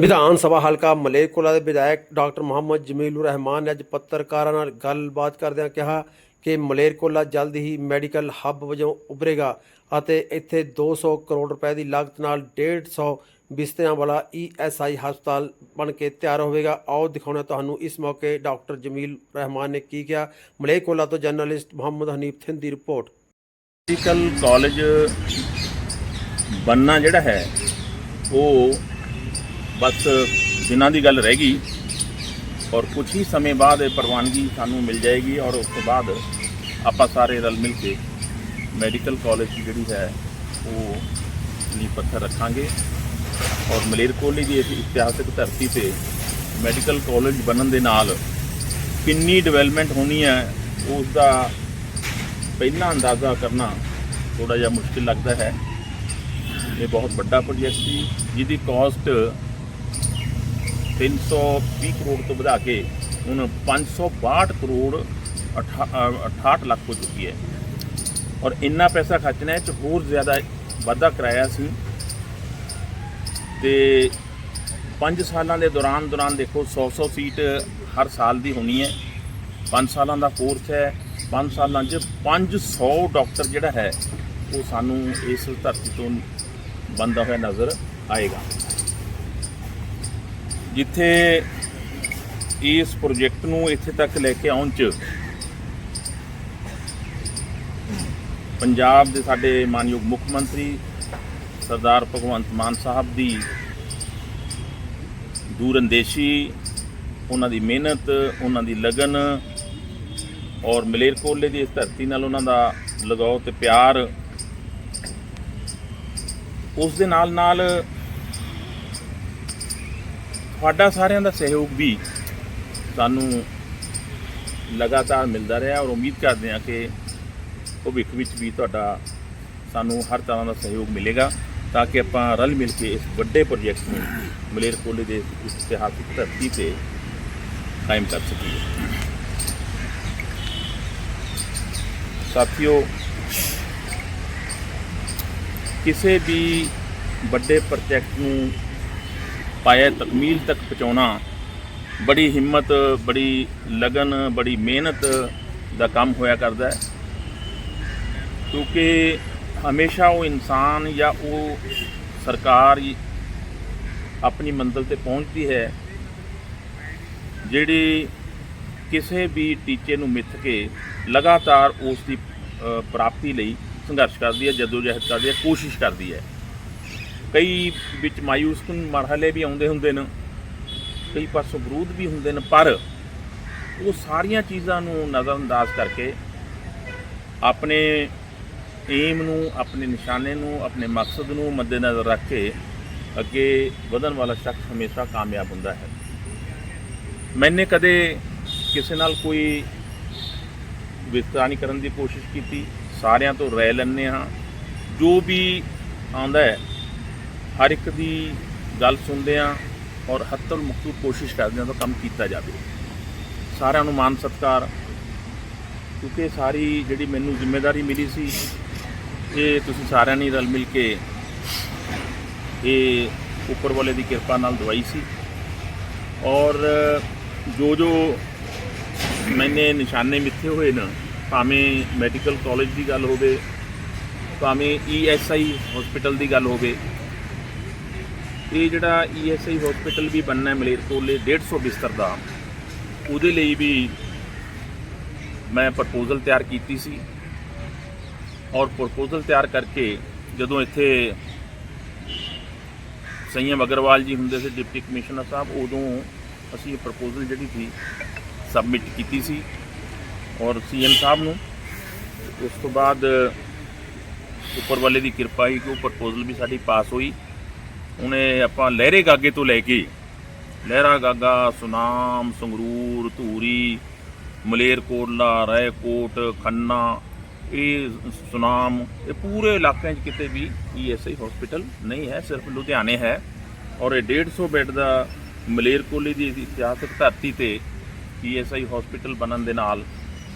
ਵਿਧਾਨ ਸਭਾ ਹਲਕਾ ਮਲੇਰਕੋਲਾ ਦੇ ਵਿਧਾਇਕ ਡਾਕਟਰ ਮੁਹੰਮਦ ਜਮੀਲੁਰ ਰਹਿਮਾਨ ਨੇ ਅੱਜ ਪੱਤਰਕਾਰਾਂ ਨਾਲ ਗੱਲਬਾਤ ਕਰਦਿਆਂ ਕਿਹਾ ਕਿ ਮਲੇਰਕੋਲਾ ਜਲਦ ਹੀ ਮੈਡੀਕਲ ਹੱਬ ਵਜੋਂ ਉਭਰੇਗਾ ਅਤੇ ਇੱਥੇ 200 ਕਰੋੜ ਰੁਪਏ ਦੀ ਲਾਗਤ ਨਾਲ 150 ਬਿਸਤਰਿਆਂ ਵਾਲਾ ਈਐਸਆਈ ਹਸਪਤਾਲ ਬਣ ਕੇ ਤਿਆਰ ਹੋਵੇਗਾ। ਆਓ ਦਿਖਾਉਣਾ ਤੁਹਾਨੂੰ ਇਸ ਮੌਕੇ ਡਾਕਟਰ ਜਮੀਲ ਰਹਿਮਾਨ ਨੇ ਕੀ ਕਿਹਾ। ਮਲੇਰਕੋਲਾ ਤੋਂ ਜਰਨਲਿਸਟ ਮੁਹੰਮਦ ਹਨੀਫ ਥਿੰਦ ਦੀ ਰਿਪੋਰਟ। ਮੈਡੀਕਲ ਕਾਲਜ ਬੰਨਾ ਜਿਹੜਾ ਹੈ, ਉਹ ਬਸ ਦਿਨਾਂ ਦੀ ਗੱਲ ਰਹਿ ਗਈ ਔਰ ਕੁਝ ਹੀ ਸਮੇਂ ਬਾਅਦ ਇਹ ਪ੍ਰਵਾਨਗੀ ਸਾਨੂੰ ਮਿਲ ਜਾਏਗੀ ਔਰ ਉਸ ਤੋਂ ਬਾਅਦ ਆਪਾਂ ਸਾਰੇ ਰਲ ਮਿਲ ਕੇ ਮੈਡੀਕਲ ਕਾਲਜ ਜਿਹੜੀ ਹੈ ਉਹ ਨੀਂਹ ਪੱਥਰ ਰੱਖਾਂਗੇ ਔਰ ਮਲੇਰਕੋਟਲੇ ਦੀ ਇਸ ਇਤਿਹਾਸਿਕ ਧਰਤੀ ਤੇ ਮੈਡੀਕਲ ਕਾਲਜ ਬਣਨ ਦੇ ਨਾਲ ਕਿੰਨੀ ਡਿਵੈਲਪਮੈਂਟ ਹੋਣੀ ਹੈ ਉਸ ਦਾ ਪਹਿਲਾਂ ਅੰਦਾਜ਼ਾ ਕਰਨਾ ਥੋੜਾ ਜਿਹਾ ਮੁਸ਼ਕਿਲ ਲੱਗਦਾ ਹੈ। ਇਹ ਬਹੁਤ ਵੱਡਾ ਪ੍ਰੋਜੈਕਟ ਸੀ, ਜਿਹਦੀ ਕਾਸਟ 320 ਕਰੋੜ ਤੋਂ ਵਧਾ ਕੇ ਹੁਣ 562 ਕਰੋੜ ਅਠਾ- ਅ, 68 ਲੱਖ ਹੋ ਚੁੱਕੀ ਹੈ। ਔਰ ਇੰਨਾ ਪੈਸਾ ਖਰਚਣਾ ਹੈ ਚ ਹੋਰ ਜ਼ਿਆਦਾ ਵਾਧਾ ਕਰਾਇਆ ਸੀ। ਤੇ 5 ਸਾਲਾਂ ਦੇ ਦੌਰਾਨ ਦੌਰਾਨ ਦੇਖੋ 100-100 ਸੀਟ ਹਰ ਸਾਲ ਦੀ ਹੋਣੀ ਹੈ। 5 ਸਾਲਾਂ ਦਾ ਕੋਰਸ ਹੈ। 5 ਸਾਲਾਂ 'ਚ 500 ਡਾਕਟਰ ਜਿਹੜਾ ਹੈ ਉਹ ਸਾਨੂੰ ਇਸ ਧਰਤੀ ਤੋਂ ਬੰਦਾ ਹੋਇਆ ਨਜ਼ਰ ਆਏਗਾ। ਜਿੱਥੇ ਇਸ ਪ੍ਰੋਜੈਕਟ ਨੂੰ ਇੱਥੇ ਤੱਕ ਲੈ ਕੇ ਆਉਣ 'ਚ ਪੰਜਾਬ ਦੇ ਸਾਡੇ ਮਾਨਯੋਗ ਮੁੱਖ ਮੰਤਰੀ ਸਰਦਾਰ ਭਗਵੰਤ ਮਾਨ ਸਾਹਿਬ ਦੀ ਦੂਰਅੰਦੇਸ਼ੀ ਉਹਨਾਂ ਦੀ ਮਿਹਨਤ, ਉਹਨਾਂ ਦੀ ਲਗਨ ਔਰ ਮਲੇਰਕੋਟਲੇ ਦੀ ਇਸ ਧਰਤੀ ਨਾਲ ਉਹਨਾਂ ਦਾ ਲਗਾਓ ਤੇ ਪਿਆਰ, ਉਸ ਦੇ ਨਾਲ ਨਾਲ ਤੁਹਾਡਾ ਸਾਰਿਆਂ ਦਾ ਸਹਿਯੋਗ ਵੀ ਸਾਨੂੰ ਲਗਾਤਾਰ ਮਿਲਦਾ ਰਿਹਾ ਔਰ ਉਮੀਦ ਕਰਦੇ ਹਾਂ ਕਿ ਭਵਿੱਖ ਵਿੱਚ ਵੀ ਤੁਹਾਡਾ ਸਾਨੂੰ ਹਰ ਤਰ੍ਹਾਂ ਦਾ ਸਹਿਯੋਗ ਮਿਲੇਗਾ ਤਾਂ ਕਿ ਆਪਾਂ ਰਲ ਮਿਲ ਕੇ ਇਸ ਵੱਡੇ ਪ੍ਰੋਜੈਕਟ ਨੂੰ ਮਲੇਰਕੋਲੇ ਦੇ ਇਸ ਇਤਿਹਾਸਿਕ ਧਰਤੀ ਤੇ ਕਾਇਮ ਕਰ ਸਕੀਏ। ਸਾਥੀਓ, ਕਿਸੇ ਵੀ ਵੱਡੇ ਪ੍ਰੋਜੈਕਟ ਨੂੰ ਪਾਇਆ ਤਕਮੀਲ ਤੱਕ ਪਹੁੰਚਾਉਣਾ ਬੜੀ ਹਿੰਮਤ, ਬੜੀ ਲਗਨ, ਬੜੀ ਮਿਹਨਤ ਦਾ ਕੰਮ ਹੋਇਆ ਕਰਦਾ ਹੈ। ਕਿਉਂਕਿ ਹਮੇਸ਼ਾ ਉਹ ਇਨਸਾਨ ਜਾਂ ਉਹ ਸਰਕਾਰ ਆਪਣੀ ਮੰਜ਼ਿਲ ਤੇ ਪਹੁੰਚਦੀ ਹੈ, ਜਿਹੜੀ ਕਿਸੇ ਵੀ ਟੀਚੇ ਨੂੰ ਮਿੱਥ ਕੇ ਲਗਾਤਾਰ ਉਸ ਦੀ ਪ੍ਰਾਪਤੀ ਲਈ ਸੰਘਰਸ਼ ਕਰਦੀ ਹੈ, ਜਦੋਜਹਿਦ ਕਰਦੀ ਹੈ, ਕੋਸ਼ਿਸ਼ ਕਰਦੀ ਹੈ। ਕਈ ਵਿੱਚ ਮਾਯੂਸਕੁਨ ਮਰਹਲੇ ਵੀ ਆਉਂਦੇ ਹੁੰਦੇ ਨੇ, ਕਈ ਪਾਸੋਂ ਵਿਰੋਧ ਵੀ ਹੁੰਦੇ ਨੇ, ਪਰ ਉਹ ਸਾਰੀਆਂ ਚੀਜ਼ਾਂ ਨੂੰ ਨਜ਼ਰਅੰਦਾਜ਼ ਕਰਕੇ ਆਪਣੇ ਏਮ ਨੂੰ, ਆਪਣੇ ਨਿਸ਼ਾਨੇ ਨੂੰ, ਆਪਣੇ ਮਕਸਦ ਨੂੰ ਮੱਦੇਨਜ਼ਰ ਰੱਖ ਕੇ ਅੱਗੇ ਵਧਣ ਵਾਲਾ ਸ਼ਖਸ ਹਮੇਸ਼ਾ ਕਾਮਯਾਬ ਹੁੰਦਾ ਹੈ। ਮੈਨੇ ਕਦੇ ਕਿਸੇ ਨਾਲ ਕੋਈ ਵਿਤਕਰਾ ਨਹੀਂ ਕਰਨ ਦੀ ਕੋਸ਼ਿਸ਼ ਕੀਤੀ? ਸਾਰਿਆਂ ਤੋਂ ਰਾਏ ਲੈਂਦੇ ਹਾਂ। ਜੋ ਵੀ ਆਉਂਦਾ ਹੈ ਹਰ ਇੱਕ ਦੀ ਗੱਲ ਸੁਣਦੇ ਹਾਂ ਔਰ ਹੱਤਲ ਮੁਕਤੂ ਕੋਸ਼ਿਸ਼ ਕਰਦੇ ਹਾਂ ਤਾਂ ਕੰਮ ਕੀਤਾ ਜਾਵੇ। ਸਾਰਿਆਂ ਨੂੰ ਮਾਨ ਸਤਿਕਾਰ, ਕਿਉਂਕਿ ਸਾਰੀ ਜਿਹੜੀ ਮੈਨੂੰ ਜ਼ਿੰਮੇਵਾਰੀ ਮਿਲੀ ਸੀ, ਇਹ ਤੁਸੀਂ ਸਾਰਿਆਂ ਨੇ ਰਲ ਮਿਲ ਕੇ ਇਹ ਉੱਪਰ ਵਾਲੇ ਦੀ ਕਿਰਪਾ ਨਾਲ ਦਵਾਈ ਸੀ। ਔਰ ਜੋ ਜੋ ਮੈਨੇ ਨਿਸ਼ਾਨੇ ਮਿੱਥੇ ਹੋਏ ਨੇ, ਭਾਵੇਂ ਮੈਡੀਕਲ ਕਾਲਜ ਦੀ ਗੱਲ ਹੋਵੇ, ਭਾਵੇਂ ਈਐਸਆਈ ਹਸਪੀਟਲ ਦੀ ਗੱਲ ਹੋਵੇ ਇਹ ਜਿਹੜਾ ਈਐਸਆਈ ਹਸਪੀਟਲ ਵੀ ਬਣਨਾ ਹੈ ਮਲੇਰਕੋਟਲੇ 150 ਬਿਸਤਰ ਦਾ। ਉਹਦੇ ਲਈ ਵੀ ਮੈਂ ਪ੍ਰਪੋਜ਼ਲ ਤਿਆਰ ਕੀਤੀ ਸੀ। ਔਰ ਪ੍ਰਪੋਜ਼ਲ ਤਿਆਰ ਕਰਕੇ ਜਦੋਂ ਇੱਥੇ ਸੰਯਮ ਅਗਰਵਾਲ ਜੀ ਹੁੰਦੇ ਸੀ, ਡਿਪਟੀ ਕਮਿਸ਼ਨਰ ਸਾਹਿਬ, ਉਦੋਂ ਅਸੀਂ ਇਹ ਪ੍ਰਪੋਜ਼ਲ ਜਿਹੜੀ ਸੀ ਸਬਮਿਟ ਕੀਤੀ ਸੀ ਔਰ ਸੀਐਮ ਸਾਹਿਬ ਨੂੰ। ਉਸ ਤੋਂ ਬਾਅਦ ਉੱਪਰ ਵਾਲੇ ਦੀ ਕਿਰਪਾ ਹੀ ਕਿ ਉਹ ਪ੍ਰਪੋਜ਼ਲ ਵੀ ਸਾਡੀ ਪਾਸ ਹੋਈ। ਉਹਨੇ ਆਪਾਂ ਲਹਿਰੇ ਗਾਗੇ ਤੋਂ ਲੈ ਕੇ ਲਹਿਰਾ ਗਾਗਾ, ਸੁਨਾਮ, ਸੰਗਰੂਰ, ਧੂਰੀ, ਮਲੇਰਕੋਟਲਾ, ਰਾਏਕੋਟ, ਖੰਨਾ, ਇਹ ਸੁਨਾਮ, ਇਹ ਪੂਰੇ ਇਲਾਕਿਆਂ 'ਚ ਕਿਤੇ ਵੀ ਈਐਸਆਈ ਹਸਪੀਟਲ ਨਹੀਂ ਹੈ, ਸਿਰਫ ਲੁਧਿਆਣੇ ਹੈ। ਔਰ ਇਹ 150 ਬੈੱਡ ਦਾ ਮਲੇਰਕੋਲੇ ਦੀ ਇਤਿਹਾਸਕ ਧਰਤੀ ਤੇ ਈਐਸਆਈ ਹਸਪੀਟਲ ਬਣਨ ਦੇ ਨਾਲ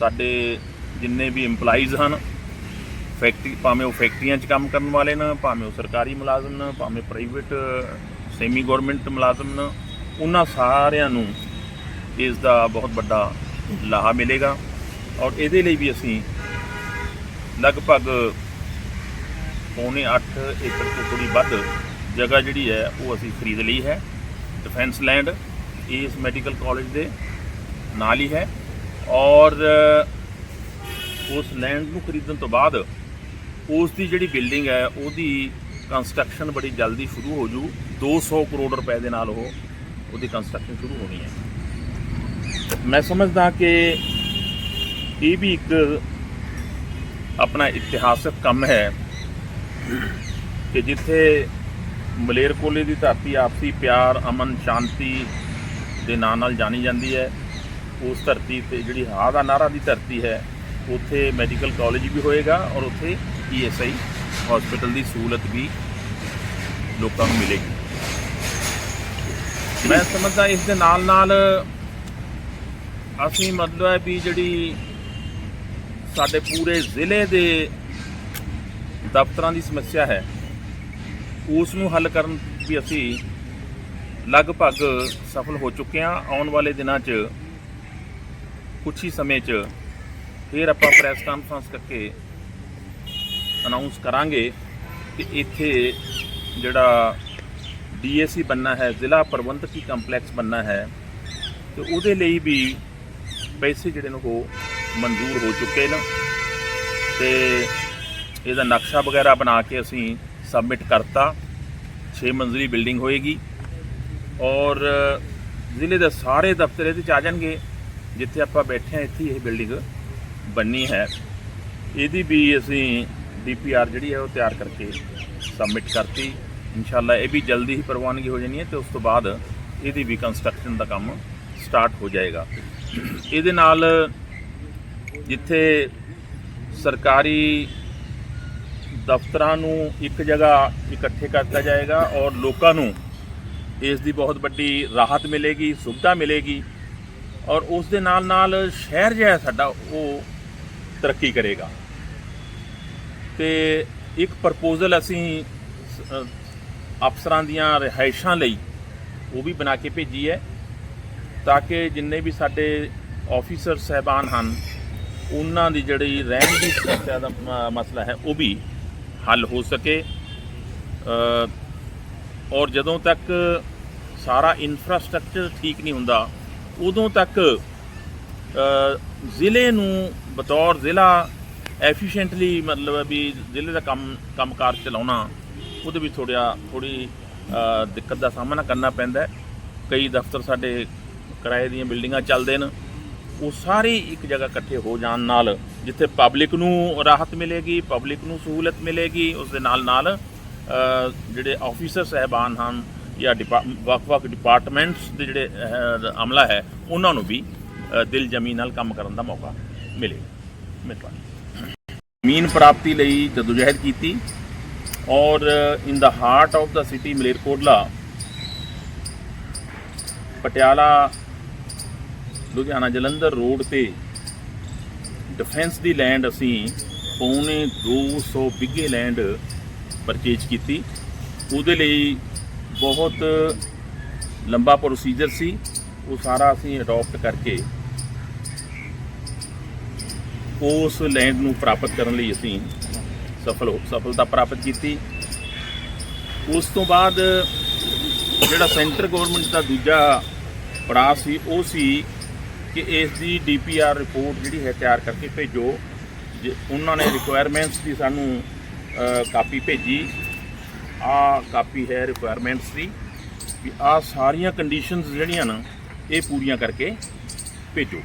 ਸਾਡੇ ਜਿੰਨੇ ਵੀ EMPLOYEES ਹਨ ਫੈਕਟਰੀ ਭਾਵੇਂ ਉਹ ਫੈਕਟਰੀਆਂ 'ਚ ਕੰਮ ਕਰਨ ਵਾਲੇ ਨੇ, ਭਾਵੇਂ ਉਹ ਸਰਕਾਰੀ ਮੁਲਾਜ਼ਮ ਨੇ, ਭਾਵੇਂ ਪ੍ਰਾਈਵੇਟ ਸੈਮੀ ਗਵਰਨਮੈਂਟ ਮੁਲਾਜ਼ਮ ਨੇ, ਉਹਨਾਂ ਸਾਰਿਆਂ ਨੂੰ ਇਸ ਦਾ ਬਹੁਤ ਵੱਡਾ ਲਾਹਾ ਮਿਲੇਗਾ ਔਰ ਇਹਦੇ ਲਈ ਵੀ ਅਸੀਂ ਲਗਭਗ ਪੌਣੇ 8 ਏਕੜ ਤੋਂ ਥੋੜੀ ਵੱਧ ਜਗ੍ਹਾ ਜਿਹੜੀ ਹੈ, ਉਹ ਅਸੀਂ ਖਰੀਦ ਲਈ ਹੈ। ਡਿਫੈਂਸ ਲੈਂਡ ਇਸ ਮੈਡੀਕਲ ਕਾਲਜ ਦੇ ਨਾਲ ਹੀ ਹੈ ਔਰ ਉਸ ਲੈਂਡ ਨੂੰ ਖਰੀਦਣ ਤੋਂ ਬਾਅਦ ਉਸ ਦੀ ਜਿਹੜੀ ਬਿਲਡਿੰਗ ਹੈ, ਉਹਦੀ ਕੰਸਟਰਕਸ਼ਨ ਬੜੀ ਜਲਦੀ ਸ਼ੁਰੂ ਹੋ ਜੂ। 200 ਕਰੋੜ ਰੁਪਏ ਦੇ ਨਾਲ ਉਹ ਉਹਦੀ ਕੰਸਟਰਕਸ਼ਨ ਸ਼ੁਰੂ ਹੋਣੀ ਹੈ। ਮੈਂ ਸਮਝਦਾ ਕਿ ਇਹ ਵੀ ਇੱਕ ਆਪਣਾ ਇਤਿਹਾਸਕ ਕੰਮ ਹੈ ਕਿ ਜਿੱਥੇ ਮਲੇਰਕੋਲੇ ਦੀ ਧਰਤੀ ਆਪਸੀ ਪਿਆਰ, ਅਮਨ, ਸ਼ਾਂਤੀ ਦੇ ਨਾਂ ਨਾਲ ਜਾਣੀ ਜਾਂਦੀ ਹੈ। ਉਸ ਧਰਤੀ ਤੇ ਜਿਹੜੀ ਹਾ ਦਾ ਨਾਰਾ ਦੀ ਧਰਤੀ ਹੈ ਉੱਥੇ ਮੈਡੀਕਲ ਕਾਲਜ ਵੀ ਹੋਏਗਾ ਔਰ ਉੱਥੇ ਈਐਸਆਈ ਹਸਪੀਟਲ ਦੀ ਸਹੂਲਤ ਵੀ ਲੋਕਾਂ ਨੂੰ ਮਿਲੇਗੀ। ਮੈਂ ਸਮਝਦਾ ਇਸ ਦੇ ਨਾਲ ਨਾਲ ਅਸੀਂ ਮਤਲਬ ਹੈ ਵੀ ਜਿਹੜੀ ਸਾਡੇ ਪੂਰੇ ਜ਼ਿਲ੍ਹੇ ਦੇ ਦਫ਼ਤਰਾਂ ਦੀ ਸਮੱਸਿਆ ਹੈ, ਉਸ ਨੂੰ ਹੱਲ ਕਰਨ ਵੀ ਅਸੀਂ ਲਗਭਗ ਸਫਲ ਹੋ ਚੁੱਕੇ ਹਾਂ। ਆਉਣ ਵਾਲੇ ਦਿਨਾਂ 'ਚ ਕੁਝ ਹੀ ਸਮੇਂ 'ਚ ਫਿਰ ਆਪਾਂ ਪ੍ਰੈਸ ਕਾਨਫਰੰਸ ਕਰਕੇ ਅਨਾਉਂਸ ਕਰਾਂਗੇ ਕਿ ਇੱਥੇ ਜਿਹੜਾ ਡੀਏਸੀ ਬੰਨਾ ਹੈ, ਜ਼ਿਲ੍ਹਾ ਪ੍ਰਬੰਧਕੀ ਕੰਪਲੈਕਸ ਬੰਨਾ ਹੈ ਤੇ ਉਹਦੇ ਲਈ ਵੀ ਪੈਸੇ ਜਿਹੜੇ ਨੇ ਉਹ ਮਨਜ਼ੂਰ ਹੋ ਚੁੱਕੇ ਨੇ ਤੇ ਇਹਦਾ ਨਕਸ਼ਾ ਵਗੈਰਾ ਬਣਾ ਕੇ ਅਸੀਂ ਸਬਮਿਟ ਕਰਤਾ। 6 ਮੰਜ਼ਲੀ ਬਿਲਡਿੰਗ ਹੋਏਗੀ ਔਰ ਜ਼ਿਲ੍ਹੇ ਦੇ ਸਾਰੇ ਦਫ਼ਤਰ ਇਹਦੇ ਚ ਆ ਜਾਣਗੇ, ਜਿੱਥੇ ਆਪਾਂ ਬੈਠੇ ਹਾਂ ਇੱਥੇ ਹੀ ਇਹ ਬਿਲਡਿੰਗ ਬੰਨੀ ਹੈ। ਇਹਦੀ ਵੀ ਅਸੀਂ ਡੀਪੀਆਰ ਜਿਹੜੀ ਹੈ ਉਹ ਤਿਆਰ ਕਰਕੇ ਸਬਮਿਟ ਕਰਤੀ। ਇਨਸ਼ਾਅੱਲਾ ਇਹ ਵੀ ਜਲਦੀ ਹੀ ਪ੍ਰਵਾਨਗੀ ਹੋ ਜਾਣੀ ਹੈ ਤੇ ਉਸ ਤੋਂ ਬਾਅਦ ਇਹਦੀ ਵੀ ਕੰਸਟਰਕਸ਼ਨ ਦਾ ਕੰਮ ਸਟਾਰਟ ਹੋ ਜਾਏਗਾ। ਇਹਦੇ ਨਾਲ ਜਿੱਥੇ ਸਰਕਾਰੀ ਦਫ਼ਤਰਾਂ ਨੂੰ ਇੱਕ ਜਗ੍ਹਾ ਇਕੱਠੇ ਕਰਤਾ ਜਾਏਗਾ ਔਰ ਲੋਕਾਂ ਨੂੰ ਇਸ ਦੀ ਬਹੁਤ ਵੱਡੀ ਰਾਹਤ ਮਿਲੇਗੀ, ਸੁਵਿਧਾ ਮਿਲੇਗੀ ਔਰ ਉਸ ਦੇ ਨਾਲ ਨਾਲ ਸ਼ਹਿਰ ਜਿਹੜਾ ਸਾਡਾ, ਉਹ ਤਰੱਕੀ ਕਰੇਗਾ। ਤੇ ਇੱਕ ਪ੍ਰਪੋਜ਼ਲ ਅਸੀਂ ਅਫਸਰਾਂ ਦੀਆਂ ਰਿਹਾਇਸ਼ਾਂ ਲਈ ਉਹ ਵੀ ਬਣਾ ਕੇ ਭੇਜੀ ਹੈ, ਤਾਂ ਕਿ ਜਿੰਨੇ ਵੀ ਸਾਡੇ ਆਫੀਸਰ ਸਹਿਬਾਨ ਹਨ, ਉਹਨਾਂ ਦੀ ਜਿਹੜੀ ਰਹਿਣ ਦੀ ਸਮੱਸਿਆ ਦਾ ਮ- ਮਸਲਾ ਹੈ, ਉਹ ਵੀ ਹੱਲ ਹੋ ਸਕੇ। ਔਰ ਜਦੋਂ ਤੱਕ ਸਾਰਾ ਇਨਫਰਾਸਟ੍ਰਕਚਰ ਠੀਕ ਨਹੀਂ ਹੁੰਦਾ, ਉਦੋਂ ਤੱਕ ਜ਼ਿਲ੍ਹੇ ਨੂੰ ਬਤੌਰ ਜ਼ਿਲ੍ਹਾ ਐਫੀਸ਼ੀਐਂਟਲੀ ਮਤਲਬ ਵੀ ਜ਼ਿਲ੍ਹੇ ਦਾ ਕੰਮ, ਕੰਮਕਾਰ ਚਲਾਉਣਾ, ਉਹਦੇ ਵਿੱਚ ਥੋੜ੍ਹਾ ਥੋੜੀ ਦਿੱਕਤ ਦਾ ਸਾਹਮਣਾ ਕਰਨਾ ਪੈਂਦਾ ਕਈ ਦਫ਼ਤਰ ਸਾਡੇ ਕਿਰਾਏ ਦੀਆਂ ਬਿਲਡਿੰਗਾਂ ਚੱਲਦੇ ਨੇ ਉਹ ਸਾਰੇ ਇੱਕ ਜਗ੍ਹਾ ਇਕੱਠੇ ਹੋ ਜਾਣ ਨਾਲ ਜਿੱਥੇ ਪਬਲਿਕ ਨੂੰ ਰਾਹਤ ਮਿਲੇਗੀ ਪਬਲਿਕ ਨੂੰ ਸਹੂਲਤ ਮਿਲੇਗੀ ਉਸ ਦੇ ਨਾਲ ਨਾਲ ਜਿਹੜੇ ਆਫੀਸਰ ਸਹਿਬਾਨ ਹਨ ਜਾਂ ਡਿਪਾ- ਵੱਖ-ਵੱਖ ਡਿਪਾਰਟਮੈਂਟਸ ਦੇ ਜਿਹੜੇ ਅਮਲਾ ਹੈ, ਉਹਨਾਂ ਨੂੰ ਵੀ ਦਿਲ ਜਮੀ ਨਾਲ ਕੰਮ ਕਰਨ ਦਾ ਮੌਕਾ ਮਿਲੇਗਾ। ਮਿਹਰਬਾਨੀ ਜ਼ਮੀਨ ਪ੍ਰਾਪਤੀ ਲਈ ਜਦੋਜਹਿਦ ਕੀਤੀ ਔਰ in the heart of the city Malerkotla, Patiala, Ludhiana Jalandhar road ਤੇ ਡਿਫੈਂਸ ਦੀ ਲੈਂਡ ਅਸੀਂ ਪੌਣੇ 200 ਬਿੱਗੇ ਲੈਂਡ ਪਰਚੇਜ ਕੀਤੀ। ਉਹਦੇ ਲਈ ਬਹੁਤ ਲੰਬਾ ਪ੍ਰੋਸੀਜਰ ਸੀ। ਉਹ ਸਾਰਾ ਅਸੀਂ ਅਡਾਪਟ ਕਰਕੇ ਉਸ ਲੈਂਡ ਨੂੰ ਪ੍ਰਾਪਤ ਕਰਨ ਲਈ ਅਸੀਂ ਸਫਲ ਹੋ ਸਫਲਤਾ ਪ੍ਰਾਪਤ ਕੀਤੀ। ਉਸ ਤੋਂ ਬਾਅਦ ਜਿਹੜਾ ਸੈਂਟਰ ਗਵਰਨਮੈਂਟ ਦਾ ਦੂਜਾ ਪੜਾਅ ਸੀ, ਉਹ ਸੀ ਕਿ ਇਸ ਦੀ ਡੀਪੀਆਰ ਰਿਪੋਰਟ ਜਿਹੜੀ ਹੈ ਤਿਆਰ ਕਰਕੇ ਭੇਜੋ। ਜੇ ਉਹਨਾਂ ਨੇ ਰਿਕੁਆਇਰਮੈਂਟਸ ਦੀ ਸਾਨੂੰ ਕਾਪੀ ਭੇਜੀ। ਆ ਕਾਪੀ ਹੈ ਰਿਕੁਆਇਰਮੈਂਟਸ ਦੀ ਵੀ ਆ ਸਾਰੀਆਂ ਕੰਡੀਸ਼ਨਸ ਜਿਹੜੀਆਂ ਨਾ, ਇਹ ਪੂਰੀਆਂ ਕਰਕੇ ਭੇਜੋ।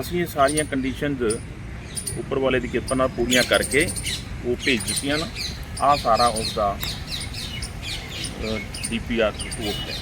ਅਸੀਂ ਇਹ ਸਾਰੀਆਂ ਕੰਡੀਸ਼ਨਸ ਉੱਪਰ ਵਾਲੇ ਦੀ ਕਿਰਪਾ ਨਾਲ ਪੂਰੀਆਂ ਕਰਕੇ ਉਹ ਭੇਜ ਦਿੱਤੀਆਂ ਨਾ। ਆ ਸਾਰਾ ਉਸ ਦਾ ਡੀਪੀਆਰ ਰਿਪੋਰਟ ਹੈ।